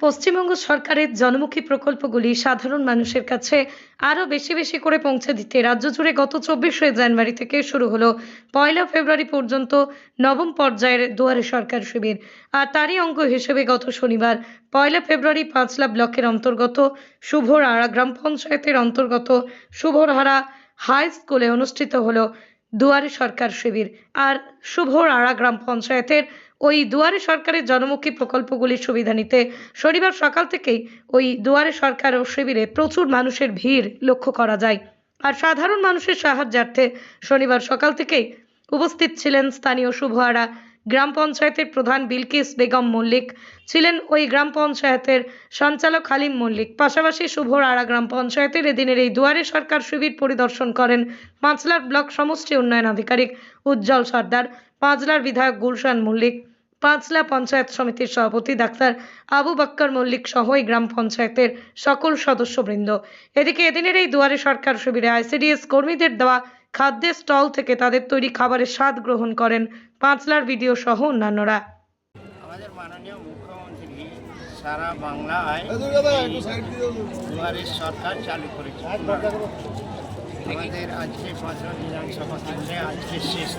পশ্চিমবঙ্গ সরকারের জনমুখী প্রকল্পগুলি সাধারণ মানুষের কাছে আরও বেশি বেশি করে পৌঁছে দিতে রাজ্য জুড়ে গত চব্বিশে জানুয়ারি থেকে শুরু হলো পয়লা ফেব্রুয়ারি পর্যন্ত নবম পর্যায়ের দুয়ারে সরকার শিবির। আর তারই অঙ্গ হিসেবে গত শনিবার পয়লা ফেব্রুয়ারি পাঁচলা ব্লকের অন্তর্গত শুভরহারা গ্রাম পঞ্চায়েতের অন্তর্গত শুভরহারা হাই স্কুলে অনুষ্ঠিত হলো দুয়ারে সরকার শিবির আর শুভরহারা গ্রাম পঞ্চায়েতের ওই দুয়ারে সরকারের জনমুখী প্রকল্পগুলির সুবিধা নিতে শনিবার সকাল থেকেই ওই দুয়ারে সরকার ও শিবিরে প্রচুর মানুষের ভিড় লক্ষ্য করা যায়। আর সাধারণ মানুষের সাহায্যার্থে শনিবার সকাল থেকেই উপস্থিত ছিলেন স্থানীয় শুভ শুভহারা গ্রাম পঞ্চায়েতের প্রধান বিলকিস বেগম মল্লিক ছিলেন ওই গ্রাম পঞ্চায়েতের সঞ্চালক হালিম মল্লিক। পাশাপাশি শুভরাড়া গ্রাম পঞ্চায়েতের এদিনের এই দুয়ারে সরকার শিবির পরিদর্শন করেন পাঁচলার ব্লক সমষ্টি উন্নয়ন আধিকারিক উজ্জ্বল সর্দার, পাঁচলার বিধায়ক গুলশান মল্লিক, পাঁচলা পঞ্চায়েত সমিতির সভাপতি ডাক্তার আবু বাক্কর মল্লিক সহ এই গ্রাম পঞ্চায়েতের সকল সদস্যবৃন্দ। এদিকে এদিনের এই দুয়ারে সরকার শিবিরে আইসিডিএস কর্মীদের দেওয়া খাদ্যের স্টল থেকে তাদের তৈরি খাবারের স্বাদ গ্রহণ করেন পাঁচলার ভিডিও সহ অন্যান্যরা। আমাদের মাননীয় মুখ্যমন্ত্রী সারা বাংলায় দুয়ারের সরকার চালু করেছে। আমাদের আজকে পাঁচরা বিধানসভা কেন্দ্রে আজকে শেষ।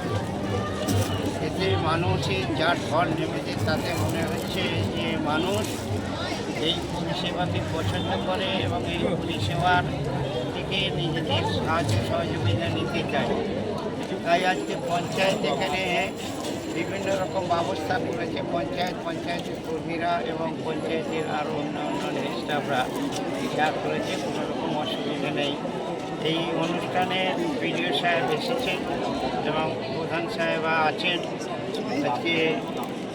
এতে মানুষের যা ঢল নেমেছে তাতে মনে হচ্ছে যে মানুষ এই পরিষেবাকে পছন্দ করে এবং এই পরিষেবার থেকে নিজেদের সাহায্য সহযোগিতা নিতে চায় তাই আজকে পঞ্চায়েত এখানে বিভিন্ন রকম ব্যবস্থা করেছে। পঞ্চায়েত পঞ্চায়েতের কর্মীরা এবং পঞ্চায়েতের আরও অন্য অন্য স্টাফরা যা করেছে। কোনো রকম অসুবিধা নেই। এই অনুষ্ঠানে বিডিও সাহেব এসেছেন এবং প্রধান সাহেবা আছেন। আজকে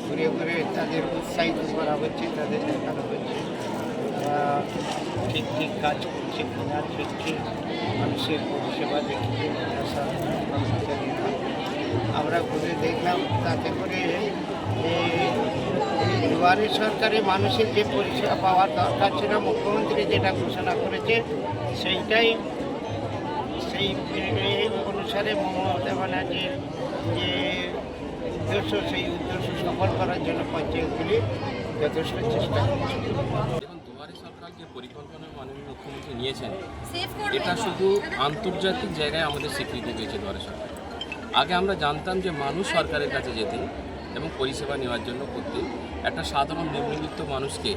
ঘুরে ঘুরে তাদের উৎসাহিত করা হচ্ছে, তাদের দেখানো হচ্ছে। ঠিক ঠিক কাজ করছে কিনা ঠিক ঠিক মানুষের পরিষেবা দেখছে আমরা ঘুরে দেখলাম তাতে করে দুয়ারে সরকারে মানুষের যে পরিষেবা পাওয়ার দরকার ছিল, মুখ্যমন্ত্রী যেটা ঘোষণা করেছে, সেইটাই সেই অনুসারে মমতা ব্যানার্জির যে উদ্দেশ্য, সেই উদ্দেশ্য সফল করার জন্য পঞ্চায়েতগুলি যথেষ্ট চেষ্টা করছে। যে পরিকল্পনা মাননীয় মুখ্যমন্ত্রী নিয়েছেন এটা শুধু আন্তর্জাতিক জায়গায় আমাদের স্বীকৃতি পেয়েছে দুয়ারে সরকার আগে আমরা জানতাম যে মানুষ সরকারের কাছে যেতেন এবং পরিষেবা নেওয়ার জন্য করতেন একটা সাধারণ নিম্নবিত্ত মানুষকে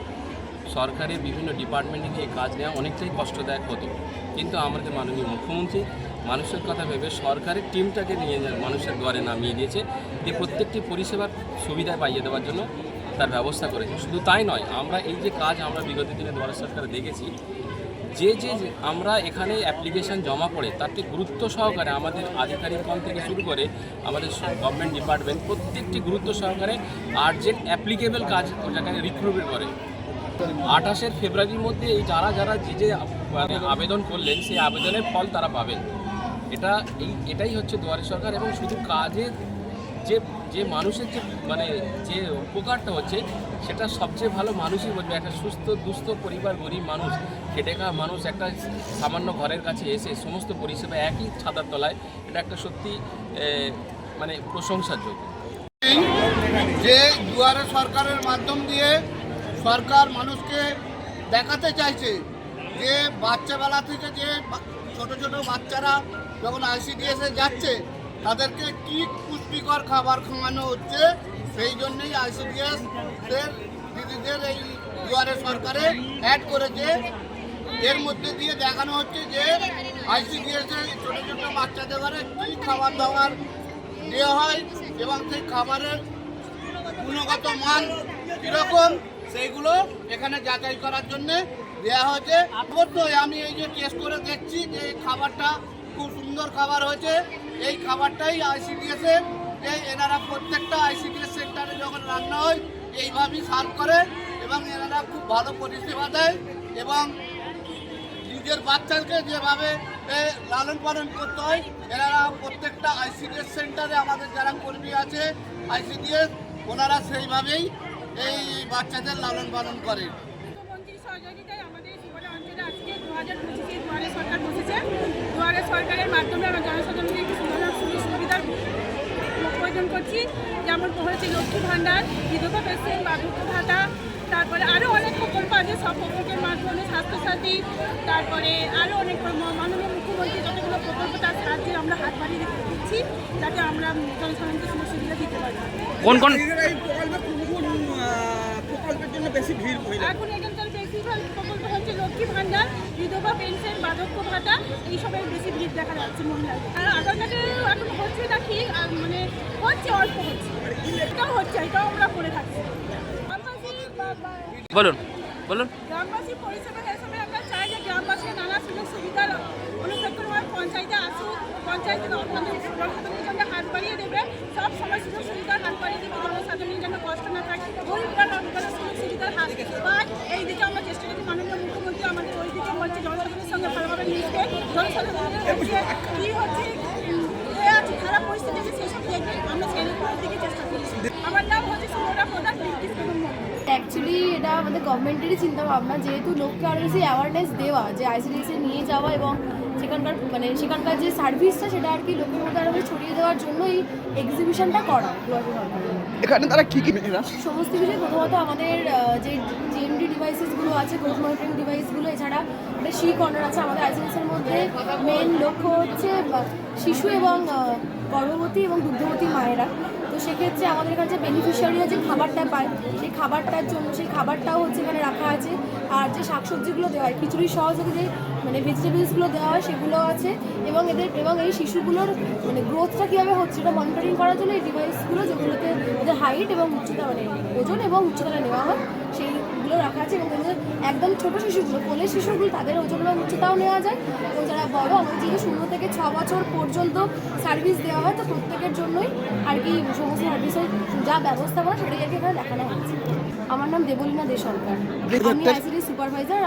সরকারের বিভিন্ন ডিপার্টমেন্টে গিয়ে কাজ নেওয়া অনেকটাই কষ্টদায়ক হতো। কিন্তু আমাদের মাননীয় মুখ্যমন্ত্রী মানুষের কথা ভেবে সরকারের টিমটাকে নিয়ে মানুষের দ্বারে নামিয়ে দিয়েছে। যে প্রত্যেকটি পরিষেবার সুবিধা পাইয়ে দেওয়ার জন্য তার ব্যবস্থা করেছে। শুধু তাই নয়, আমরা এই যে কাজ আমরা বিগত দিনে দুয়ারে সরকারে দেখেছি, যে যে আমরা এখানে অ্যাপ্লিকেশন জমা পড়ে তাতে গুরুত্ব সহকারে আমাদের আধিকারিকগণ থেকে শুরু করে আমাদের গভর্নমেন্ট ডিপার্টমেন্ট প্রত্যেকটি গুরুত্ব সহকারে আর্জেন্ট অ্যাপ্লিকেবল কাজ ওটাকে রিক্রুটমেন্ট করে। আঠাশের ফেব্রুয়ারির মধ্যে এই যারা যারা যে যে মানে আবেদন করলেন, সেই আবেদনের ফল তারা পাবেন। এটা এই, এটাই হচ্ছে দুয়ারে সরকার এবং শুধু কাজের যে যে মানুষের যে মানে যে উপকারটা হচ্ছে, সেটা সবচেয়ে ভালো মানুষই বলবে। একটা সুস্থ, দুস্থ পরিবার, গরিব মানুষ, খেটে খাওয়া মানুষ একটা সামান্য ঘরের কাছে এসে সমস্ত পরিষেবা একই ছাতার তলায়, এটা একটা সত্যি মানে প্রশংসার যোগ্য যে দুয়ারে সরকারের মাধ্যম দিয়ে সরকার মানুষকে দেখাতে চাইছে যে বাচ্চাবেলা থেকে যে ছোট ছোট বাচ্চারা যখন আইসিডিএসে যাচ্ছে তাদেরকে কি পুষ্টিকর খাবার খাওয়ানো হচ্ছে, সেই জন্যই আইসিডিএস দিদিদের এই দুয়ারে সরকারে অ্যাড করেছে। এর মধ্যে দিয়ে দেখানো হচ্ছে যে আইসিডিএস ছোট ছোট বাচ্চাদের ঘরে কী খাবার দাবার দেওয়া হয় এবং সেই খাবারের গুণগত মান কীরকম, সেইগুলো এখানে যাচাই করার জন্যে দেওয়া হয়েছে। অবশ্যই আমি এই যে টেস্ট করে দেখছি যে খাবারটা খুব সুন্দর খাবার হয়েছে। এই খাবারটাই আইসিডিএস এর। এই এনারা প্রত্যেকটা আইসিডিএস সেন্টারে যখন রান্না হয়, এইভাবেই সার্ভ করে এবং এনারা খুব ভালো পরিষেবা দেয় এবং নিজের বাচ্চাকে যেভাবে লালন পালন করতে হয়, এনারা প্রত্যেকটা আইসিডিএস সেন্টারে আমাদের যারা কর্মী আছে আইসিডিএস ওনারা সেইভাবেই এই বাচ্চাদের লালন পালন মুখ্যমন্ত্রীর সহযোগিতায় আমাদের অঞ্চলে আজকে দু হাজার পঁচিশে সরকার বসেছে। দুয়ারে সরকারের মাধ্যমে আমরা জনসাধারণকে একটু সুবিধা সুযোগ সুবিধার প্রয়োজন করছি। যেমন হয়েছে লক্ষ্মী ভাণ্ডার বিধবা পেনশন বার্ধক্য ভাতা তারপরে আরও অনেক প্রকল্প আছে। সব প্রকল্পের মাধ্যমে স্বাস্থ্যসাথী তারপরে আরও অনেক মাননীয় মুখ্যমন্ত্রী যতগুলো প্রকল্প তার সাহায্যে আমরা হাত বাড়িয়ে দিচ্ছি যাতে আমরা জনসাধারণকে সুযোগ সুবিধা দিতে পারি। কোন কোন প্রকল্পের জন্য বেশি ভিড় এখন এখানকার বেশিরভাগ প্রকল্প হচ্ছে লক্ষ্মী ভাণ্ডার বিধবা পেনশন বার্ধক্য ভাতা এইসবের বেশি ভিড় দেখা যাচ্ছে মহিলাদের। আর আধার কার্ডে এখন হচ্ছে নাকি আর মানে হচ্ছে অল্প হচ্ছে। এটাও হচ্ছে এটাও আমরা করে থাকছি বলুন বলুন। গ্রামবাসী পরিষেবা হিসেবে আমরা চাই যে গ্রামবাসীর নানা সুযোগ সুবিধার অনুক্ষেত্র পঞ্চায়েতে আসুক পঞ্চায়েতে আপনাদের জনসাধারণের জন্য হাত বাড়িয়ে দেবে সব সময় সুযোগ সুবিধা হাত বাড়িয়ে দেবে জনসাধারণের জন্য কষ্ট না থাকে গরিবরা লোকগুলো সুযোগ সুবিধার হাত বাট এই দিকে আমরা চেষ্টা করি মাননীয় মুখ্যমন্ত্রী আমাদের ওই দিকে বলছে জনসাধারণের সঙ্গে ভালোভাবে মিশবে জনসাধারণের হচ্ছে কী হচ্ছে উম, এ আছে খারাপ পরিস্থিতি আছে সেসব দেখবে আমরা সেই দিকে চেষ্টা করছি আমার নাম হচ্ছে সুমনা প্রধান ব্রিটিশ মন্ডল অ্যাকচুয়ালি এটা আমাদের গভর্নমেন্টেরই চিন্তা ভাবনা যেহেতু লোককে আরও বেশি অ্যাওয়ারনেস দেওয়া যে আইসিডিএসে নিয়ে যাওয়া এবং সেখানকার মানে সেখানকার যে সার্ভিসটা সেটা আর কি লোকের মধ্যে বেশি ছড়িয়ে দেওয়ার জন্য এই এক্সিবিশনটা করা। এখানে তারা কি কি মেয়েরা? সমস্ত কিছু প্রথমত আমাদের যে জিএমডি ডিভাইসেসগুলো আছে গ্রোথ মনিটরিং ডিভাইসগুলো এছাড়া একটা শি কর্নার আছে আমাদের আইসিডিএসের মধ্যে মেন লক্ষ্য হচ্ছে শিশু এবং গর্ভবতী এবং দুগ্ধবতী মায়েরা। তো সেক্ষেত্রে আমাদের কাছে বেনিফিশিয়ারিরা যে খাবারটা পায় সেই খাবারটার জন্য সেই খাবারটাও হচ্ছে এখানে রাখা আছে। আর যে শাকসবজিগুলো দেওয়া হয় খিচুড়ির সহযোগে যে মানে ভেজিটেবলসগুলো দেওয়া হয় সেগুলো আছে। এবং এদের এবং এই শিশুগুলোর মানে গ্রোথটা কীভাবে হচ্ছে এটা মনিটরিং করার জন্য এই ডিভাইসগুলো যেগুলোতে ওদের হাইট এবং উচ্চতা মানে ওজন এবং উচ্চতাটা নেওয়া হয় সেইগুলো রাখা আছে। এবং এদের একদম ছোট শিশুগুলো কোলের শিশুগুলো তাদের ওজন এবং উচ্চতাও নেওয়া যায়। এবং যারা বড় আমাদের যেহেতু শূন্য থেকে ছ বছর পর্যন্ত সার্ভিস দেওয়া হয় তো প্রত্যেকের জন্যই আর কি সমস্ত সার্ভিসের যা ব্যবস্থা করা সেটাই আর কি এখানে দেখানো হচ্ছে। আমার নাম দেবলীনা দে সরকার আমি সুপারভাইজার